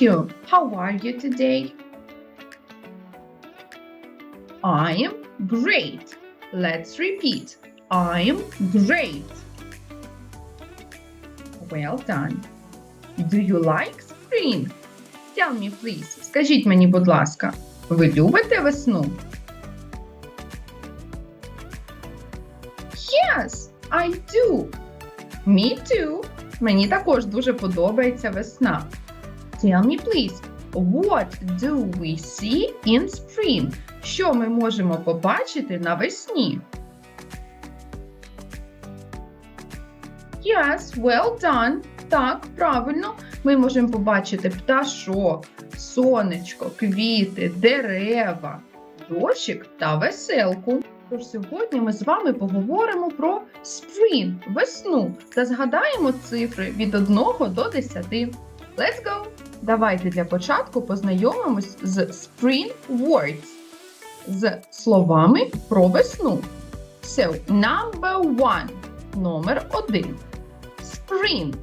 you. How are you today? I am great. Let's repeat. I am great. Well done. Do you like spring? Tell me, please. Скажіть мені, будь ласка, ви любите весну? Yes, I do. Me too. Мені також дуже подобається весна. Tell me, please, what do we see in spring? Що ми можемо побачити навесні? Yes, well done. Так, правильно. Ми можемо побачити пташок, сонечко, квіти, дерева, дощик та веселку. Тож сьогодні ми з вами поговоримо про spring, весну та згадаємо цифри від 1 до 10. Let's go! Давайте для початку познайомимось з spring words, з словами про весну. So, number one, номер один. Spring.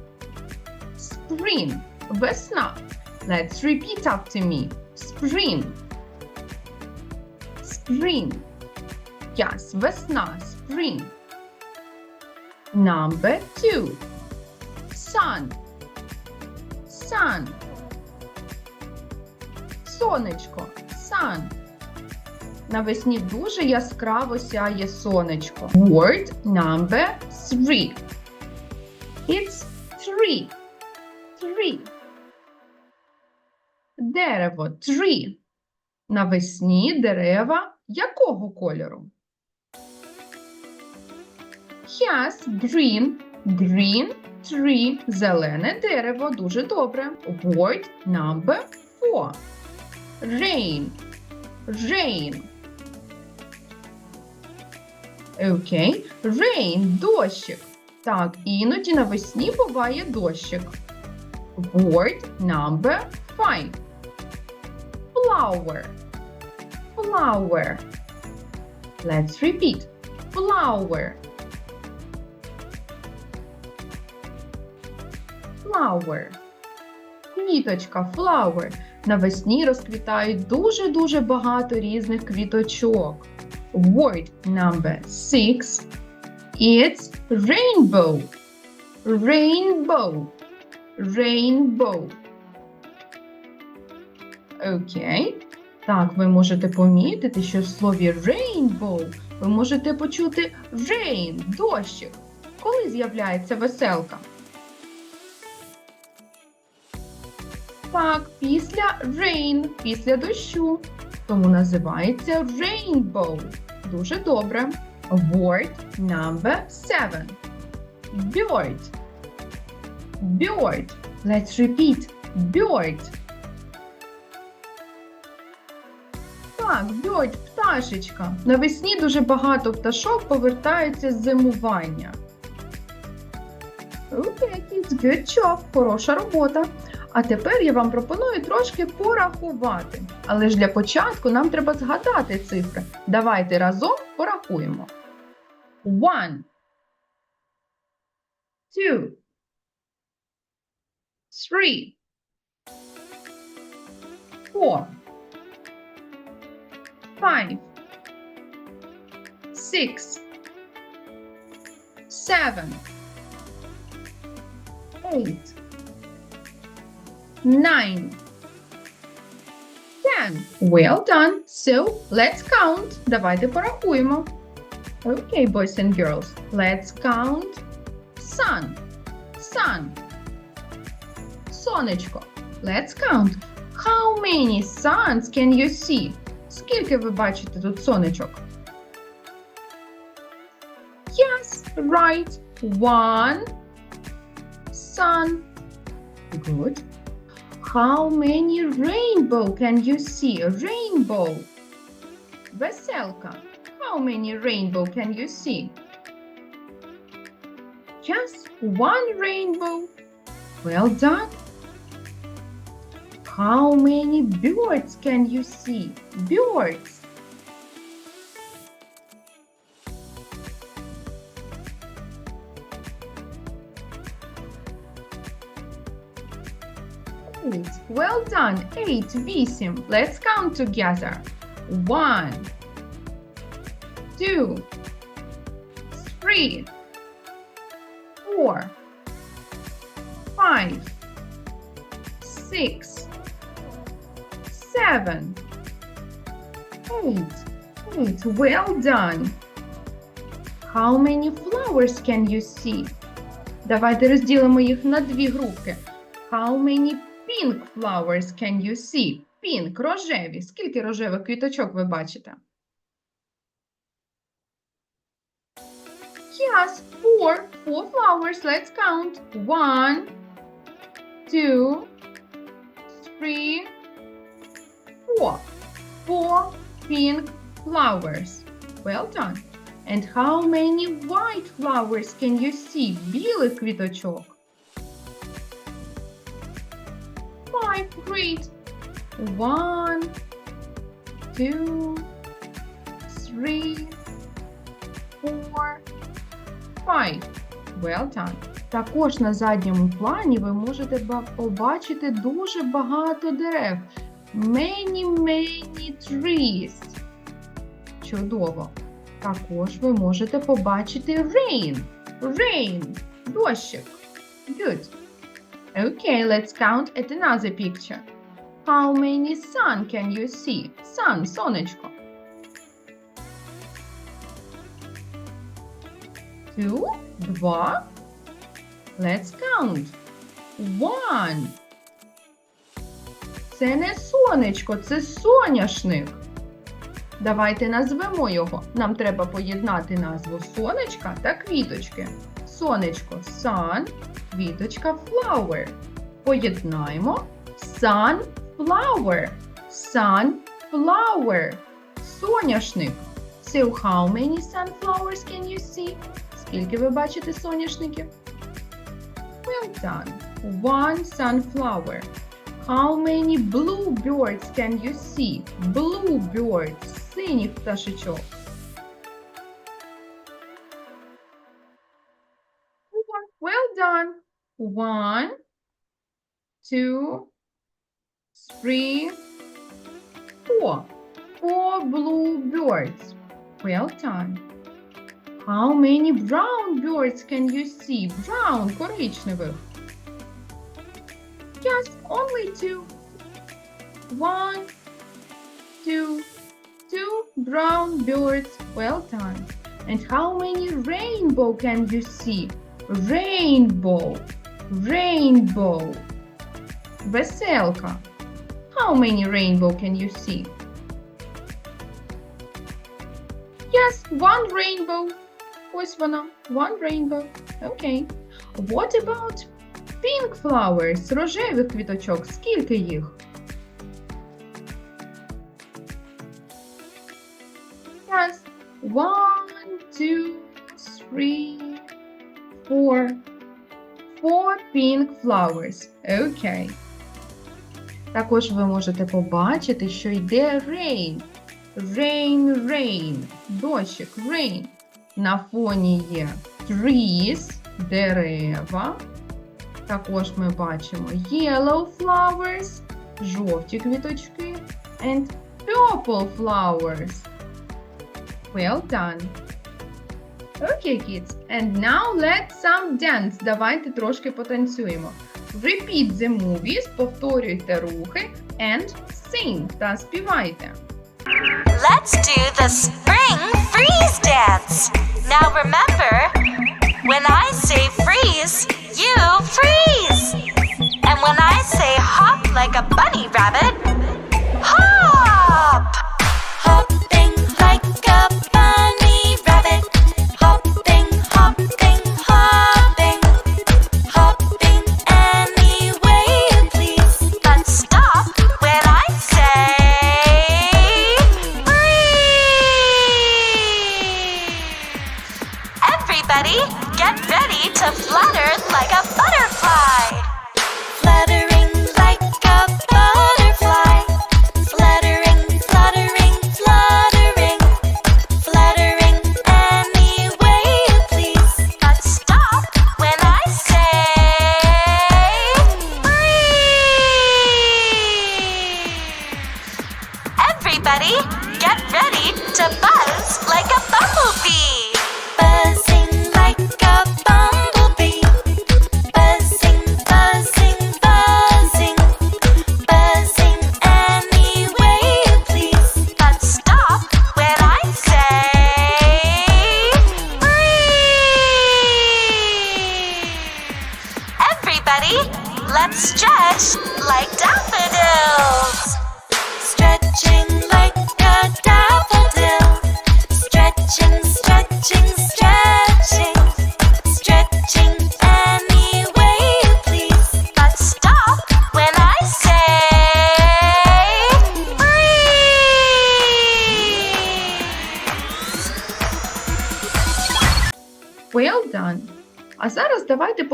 Spring. Весна. Let's repeat after me. Spring. Spring. Yes, весна, spring. Number two. Sun. Sun. Сонечко. Sun. Навесні дуже яскраво сяє сонечко. Word number three. It's tree. Tree. Дерево. Tree. Навесні дерева якого кольору? Yes, green. Green tree. Зелене дерево. Дуже добре. Word number four. Rain. Rain. Окей. Okay. Rain. Дощик. Так, іноді навесні буває дощик. Word number five. Flower. Flower. Let's repeat. Flower. Flower. Квіточка, flower. Навесні розквітають дуже-дуже багато різних квіточок. Word number six. It's rainbow. Rainbow. Rainbow. Окей. Так, ви можете помітити, що в слові rainbow ви можете почути rain, дощик. Коли з'являється веселка? Так, після rain, після дощу. Тому називається rainbow. Дуже добре. Word number seven. Bird. Bird. Let's repeat. Bird. Так, bird, пташечка. Навесні дуже багато пташок повертаються з зимування. Окей, kids, good job. Хороша робота. А тепер я вам пропоную трошки порахувати. Але ж для початку нам треба згадати цифри. Давайте разом порахуємо. One. Two. Three. Four. Five. Six. Seven. Eight. Nine. Ten. Well done. So, let's count. Давайте порахуємо. Okay, boys and girls. Let's count. Sun. Sun. Сонечко. Let's count. How many suns can you see? Скільки ви бачите тут сонечок? Yes, right. One sun. Good. How many rainbow can you see? A Rainbow. Veselka, how many rainbow can you see? Just one rainbow. Well done. How many birds can you see? Birds. Well done. Eight, bisim. Let's count together. One, two, three, four, five, six, seven, eight. Eight. Well done. How many flowers can you see? Давайте розділимо їх на дві групи. How many pink flowers can you see? Pink, рожеві. Скільки рожевих квіточок ви бачите? Yes, four. Four flowers. Let's count. One, two, three, four. Four pink flowers. Well done. And how many white flowers can you see? Білих квіточок. Great. One, two, three, four, five. Well done. Також на задньому плані ви можете побачити дуже багато дерев. Many, many trees. Чудово. Також ви можете побачити rain. Rain. Дощик. Good. Okay, let's count at another picture. How many sun can you see? Sun, сонечко. Two, два. Let's count. One. Це не сонечко, це соняшник. Давайте назвемо його. Нам треба поєднати назву сонечка та квіточки. Сонечко sun, квіточка flower. Поєднаємо sunflower. Sunflower. Соняшник. So how many sunflowers can you see? Скільки ви бачите соняшників? Well done. One sunflower. How many bluebirds can you see? Bluebirds. Синіх пташечок. done. One, two, three, four. Four bluebirds. Well done. How many brown birds can you see? Brown, коричневих. Just only two. One, two, two brown birds. Well done. And how many rainbow can you see? Rainbow, rainbow. Веселка. How many rainbow can you see? Yes, one rainbow. Ось вона. One rainbow. Okay. What about pink flowers? Рожевих квіточок. Скільки їх? Yes. One, two, three, four. Four pink flowers. Okay. Також ви можете побачити, що йде rain. Rain, rain. Дощик, rain. На фоні є trees, дерева. Також ми бачимо yellow flowers, жовті квіточки, and purple flowers. Well done. Okay, kids. And now let's some dance. Давайте трошки потанцюємо. Repeat the movies, повторюйте рухи and sing та співайте. Let's do the spring freeze dance. Now remember, when I say freeze, you freeze. And when I say hop like a bunny rabbit, hop.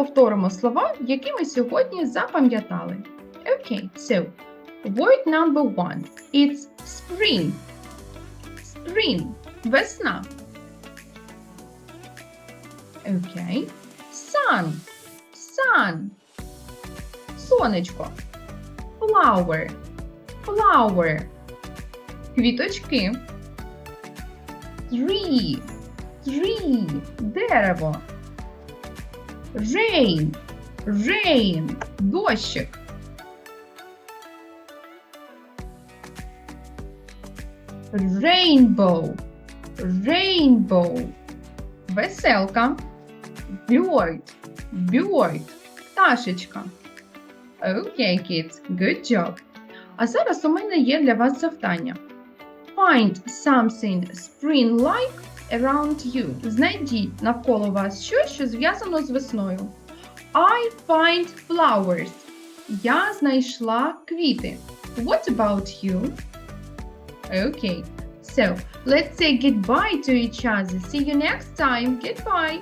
Повторимо слова, які ми сьогодні запам'ятали. Okay, so word number one. It's spring. Spring. Весна. Okay. Sun. Sun. Сонечко. Flower. Flower. Квіточки. Tree. Tree. Дерево. Rain. Rain. Дощик. Rainbow. Rainbow. Веселка. Bird. Bird. Пташечка. Okay, kids. Good job. А зараз у мене є для вас завдання. Find something spring-like around you. Знайдіть навколо вас щось, що зв'язано з весною. I find flowers. Я знайшла квіти. What about you? Okay. So, let's say goodbye to each other. See you next time. Goodbye.